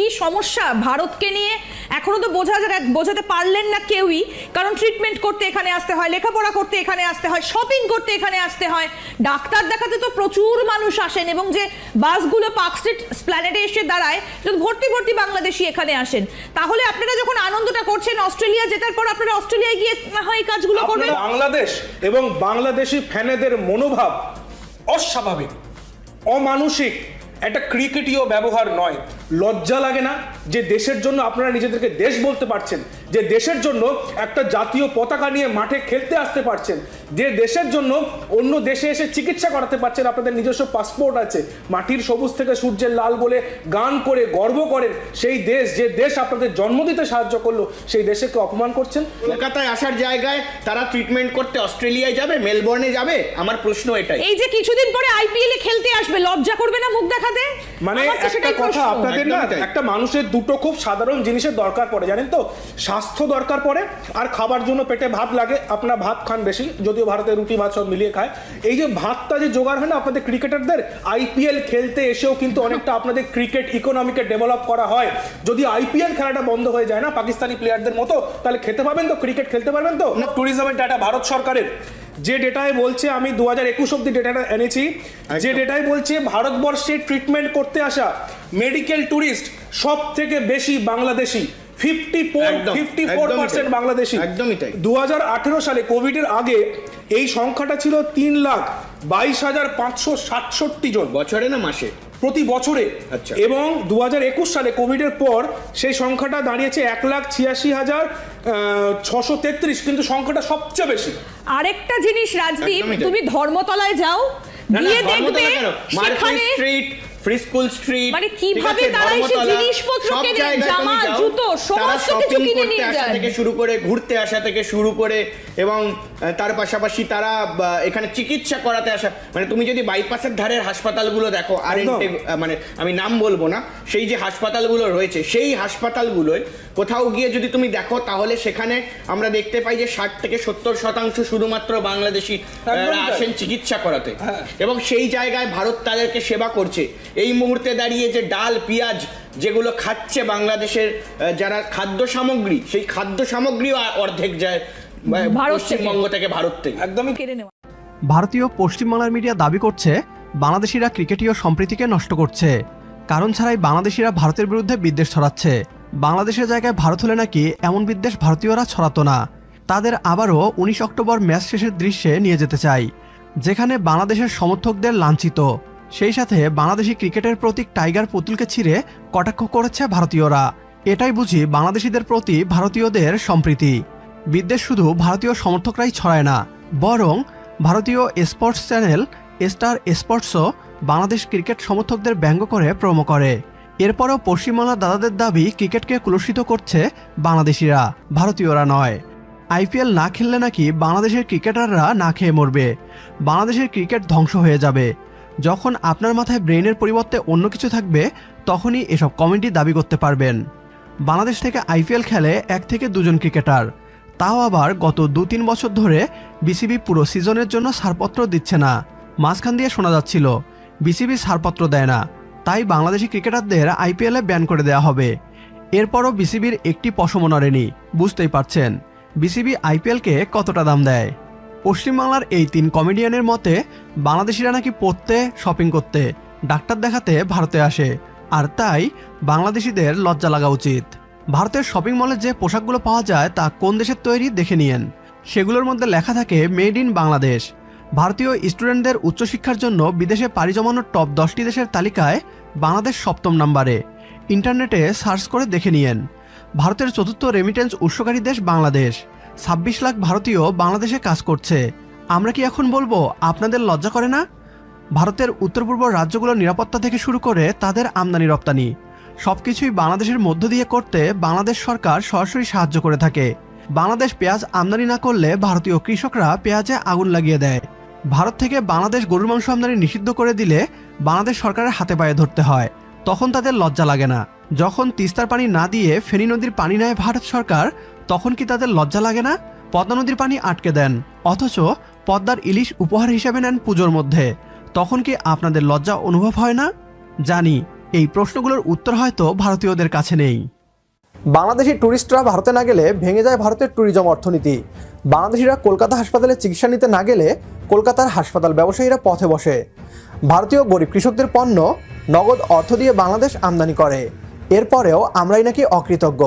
কি সমস্যা ভারতকে নিয়ে? এখনও তো বোঝা বোঝাতে পারলেন না কেউই। কারণ ট্রিটমেন্ট করতে এখানে আসতে হয়, লেখাপড়া করতে এখানে আসতে হয় শপিং করতে এখানে আসতে হয়। ডাক্তার দেখাতে তো প্রচুর মানুষ আসেন এবং যে বাসগুলো পার্ক স্ট্রিট স্প্ল্যানেটে এসে দাঁড়ায় ভর্তি ভর্তি বাংলাদেশি এখানে আসেন। তাহলে আপনারা যখন আনন্দটা করছেন, অস্ট্রেলিয়া জেতার পর আপনারা অস্ট্রেলিয়ায় গিয়ে না হয় কাজগুলো করবেন? বাংলাদেশ এবং বাংলাদেশি ফ্যানেদের মনোভাব অস্বাভাবিক, অমানসিক। একটা ক্রিকেটীয় ব্যবহার নয়। লজ্জা লাগে না যে দেশের জন্য আপনারা নিজেদেরকে দেশ বলতে পারছেন যে দেশের জন্য একটা জাতীয় পতাকা নিয়ে মাঠে খেলতে আসতে পারছেন যে দেশের জন্য অন্য দেশে এসে চিকিৎসা করাতে পারছেন আপনাদের নিজস্ব পাসপোর্ট আছে মাটির সবুজ থেকে সূর্যের লাল বলে গান করে গর্ব করেন সেই দেশ যে দেশ আপনাদের জন্ম দিতে সাহায্য করল সেই দেশকে অপমান করছেন? কলকাতায় আসার জায়গায় তারা ট্রিটমেন্ট করতে অস্ট্রেলিয়ায় যাবে মেলবোর্নে যাবে? আমার প্রশ্ন এটাই। এই যে কিছুদিন পরে আইপিএল এ খেলতে আসবে লজ্জা করবে না মুখ দেখাতে মানে একটা কথা আপনাদের না একটা মানুষের দুটো খুব সাধারণ জিনিসের দরকার পড়ে জানেন তো? স্বাস্থ্য দরকার পড়ে আর খাবার জন্য পেটে ভাত লাগে আপনারা ভাত খান বেশি যদিও ভারতে রুটি ভাত সব মিলিয়ে খায়। এই যে ভাতটা যে জোগাড় হয় না আপনাদের ক্রিকেটারদের আইপিএল খেলতে এসেও কিন্তু অনেকটা আপনাদের ক্রিকেট ইকোনমিকে ডেভেলপ করা হয়। যদি আইপিএল খেলাটা বন্ধ হয়ে যায় না পাকিস্তানি প্লেয়ারদের মতো তাহলে খেতে পাবেন তো? ক্রিকেট খেলতে পারবেন তো? না। ট্যুরিজমের ডাটা ভারত সরকারের। যে ডেটায় বলছে আমি দু হাজার একুশ অব্দি ডেটাটা এনেছি যে ডেটায় বলছে ভারতবর্ষে ট্রিটমেন্ট করতে আসা মেডিকেল ট্যুরিস্ট সব থেকে বেশি Bangladeshi fifty four fifty four percent. Bangladeshi একদমই তাই। দু হাজার আঠেরো সালে কোভিডের আগে এই সংখ্যাটা ছিল তিন লাখ বাইশ হাজার পাঁচশো সাতষট্টি জন বছরে না মাসে প্রতি বছরে আচ্ছা। এবং দু হাজার একুশ সালে কোভিডের পর সেই সংখ্যাটা দাঁড়িয়েছে এক লাখ ছিয়াশি হাজার ছশো তেত্রিশ কিন্তু সংখ্যাটা সবচেয়ে বেশি আরেকটা জিনিস রাজদীপ তুমি ধর্মতলায় যাও গিয়ে দেখবে সেখানে স্ট্রিট ফ্রি স্কুল স্ট্রিট মানে কীভাবে তারা এসে জিনিসপত্র কেনে, জামা, জুতো, সমস্ত কিছু কিনে নিয়ে যায়। থেকে শুরু করে ঘুরতে আসা থেকে শুরু করে এবং তার পাশাপাশি তারা এখানে চিকিৎসা করাতে আসা মানে তুমি যদি বাইপাসের ধারের হাসপাতালগুলো দেখো আর। মানে আমি নাম বলব না সেই যে হাসপাতালগুলো রয়েছে সেই হাসপাতালগুলোয় কোথাও গিয়ে যদি তুমি দেখো তাহলে সেখানে আমরা দেখতে পাই যে ষাট থেকে সত্তর শতাংশ শুধুমাত্র বাংলাদেশি আসেন চিকিৎসা করাতে। হ্যাঁ। এবং সেই জায়গায় ভারত তাদেরকে সেবা করছে। এই মুহূর্তে দাঁড়িয়ে যে ডাল পেঁয়াজ যেগুলো খাচ্ছে বাংলাদেশের যারা খাদ্য সামগ্রী সেই খাদ্য সামগ্রীও অর্ধেক যায়। পশ্চিমবঙ্গ থেকে ভারত থেকে। একদমই। কেড়ে নেওয়া। ভারতীয় পশ্চিমবাংলার মিডিয়া দাবি করছে বাংলাদেশিরা ক্রিকেটীয় সম্প্রীতিকে নষ্ট করছে। কারণ ছাড়াই বাংলাদেশিরা ভারতের বিরুদ্ধে বিদ্বেষ ছড়াচ্ছে। বাংলাদেশের জায়গায় ভারত হলে নাকি এমন বিদ্বেষ ভারতীয়রা ছড়াতো না। তাদের আবারও উনিশ অক্টোবর ম্যাচ শেষের দৃশ্যে নিয়ে যেতে চাই, যেখানে বাংলাদেশের সমর্থকদের লাঞ্ছিত। সেই সাথে বাংলাদেশি ক্রিকেটের প্রতীক টাইগার পুতুলকে ছিঁড়ে কটাক্ষ করেছে ভারতীয়রা। এটাই বুঝি বাংলাদেশিদের প্রতি ভারতীয়দের সম্প্রীতি। বিদ্বেষ শুধু ভারতীয় সমর্থকরাই ছড়ায় না, বরং ভারতীয় স্পোর্টস চ্যানেল স্টার স্পোর্টসও বাংলাদেশ ক্রিকেট সমর্থকদের ব্যঙ্গ করে প্রোমো করে। এরপরও পশ্চিমবাংলার দাদাদের দাবি ক্রিকেটকে কুলুষিত করছে বাংলাদেশিরা, ভারতীয়রা নয়। আইপিএল না খেললে নাকি বাংলাদেশের ক্রিকেটাররা না খেয়ে মরবে। বাংলাদেশের ক্রিকেট ধ্বংস হয়ে যাবে। যখন আপনার মাথায় ব্রেনের পরিবর্তে অন্য কিছু থাকবে, তখনই এসব কমেন্টই দাবি করতে পারবেন। বাংলাদেশ থেকে আইপিএল খেলে এক থেকে দুজন ক্রিকেটার। তাও আবার গত দু তিন বছর ধরে বিসিবি পুরো সিজনের জন্য ছাড়পত্র দিচ্ছে না। মাঝখান দিয়ে শোনা যাচ্ছিল, বিসিবি ছাড়পত্র দেয় না। তাই বাংলাদেশি ক্রিকেটারদের আইপিএলে ব্যান করে দেওয়া হবে। এরপরও বিসিবির একটি পশম নড়েনি, বুঝতেই পারছেন। বিসিবি আইপিএলকে কতটা দাম দেয়? পশ্চিমবাংলার এই তিন কমেডিয়ানের মতে, বাংলাদেশিরা নাকি পড়তে, শপিং করতে, ডাক্তার দেখাতে ভারতে আসে, আর তাই বাংলাদেশিদের লজ্জা লাগা উচিত। ভারতের শপিং মলে যে পোশাকগুলো পাওয়া যায় তা কোন দেশের তৈরি দেখে নিয়েন। সেগুলোর মধ্যে লেখা থাকে, মেড ইন বাংলাদেশ। ভারতীয় স্টুডেন্টদের উচ্চশিক্ষার জন্য বিদেশে পাড়ি জমানোর টপ দশটি দেশের তালিকায় বাংলাদেশ সপ্তম নম্বরে। ইন্টারনেটে সার্চ করে দেখে নিয়েন। ভারতের চতুর্থ রেমিটেন্স উৎসকারী দেশ বাংলাদেশ। ছাব্বিশ লাখ ভারতীয় বাংলাদেশে কাজ করছে। আমরা কি এখন বলব, আপনাদের লজ্জা করে না? ভারতের উত্তর পূর্ব রাজ্যগুলোর নিরাপত্তা থেকে শুরু করে তাদের আমদানি রপ্তানি। সব কিছুই বাংলাদেশের মধ্য দিয়ে করতে বাংলাদেশ সরকার সরাসরি সাহায্য করে থাকে। বাংলাদেশ পেঁয়াজ আমদানি না করলে ভারতীয় কৃষকরা পেঁয়াজে আগুন লাগিয়ে দেয়। ভারত থেকে বাংলাদেশ গরুর মাংস আমদানি নিষিদ্ধ করে দিলে বাংলাদেশ সরকারের হাতে পায়ে ধরতে হয়। তখন তাদের লজ্জা লাগে না। যখন তিস্তার পানি না দিয়ে ফেনী নদীর পানি নেয় ভারত সরকার, তখন কি তাদের লজ্জা লাগে না? পদ্মা নদীর পানি আটকে দেন। অথচ পদ্মার ইলিশ উপহার হিসেবে নেন পুজোর মধ্যে। তখন কি আপনাদের লজ্জা অনুভব হয় না? জানি। এই প্রশ্নগুলোর উত্তর হয়তো ভারতীয়দের কাছে নেই। বাংলাদেশি ট্যুরিস্টরা ভারতে না গেলে ভেঙে যায় ভারতের ট্যুরিজম অর্থনীতি। বাংলাদেশিরা কলকাতা হাসপাতালে চিকিৎসা নিতে না গেলে কলকাতার হাসপাতাল ব্যবসায়ীরা পথে বসে। ভারতীয় গরিব কৃষকদের পণ্য, নগদ অর্থ দিয়ে বাংলাদেশ আমদানি করে। এরপরেও আমরাই নাকি অকৃতজ্ঞ।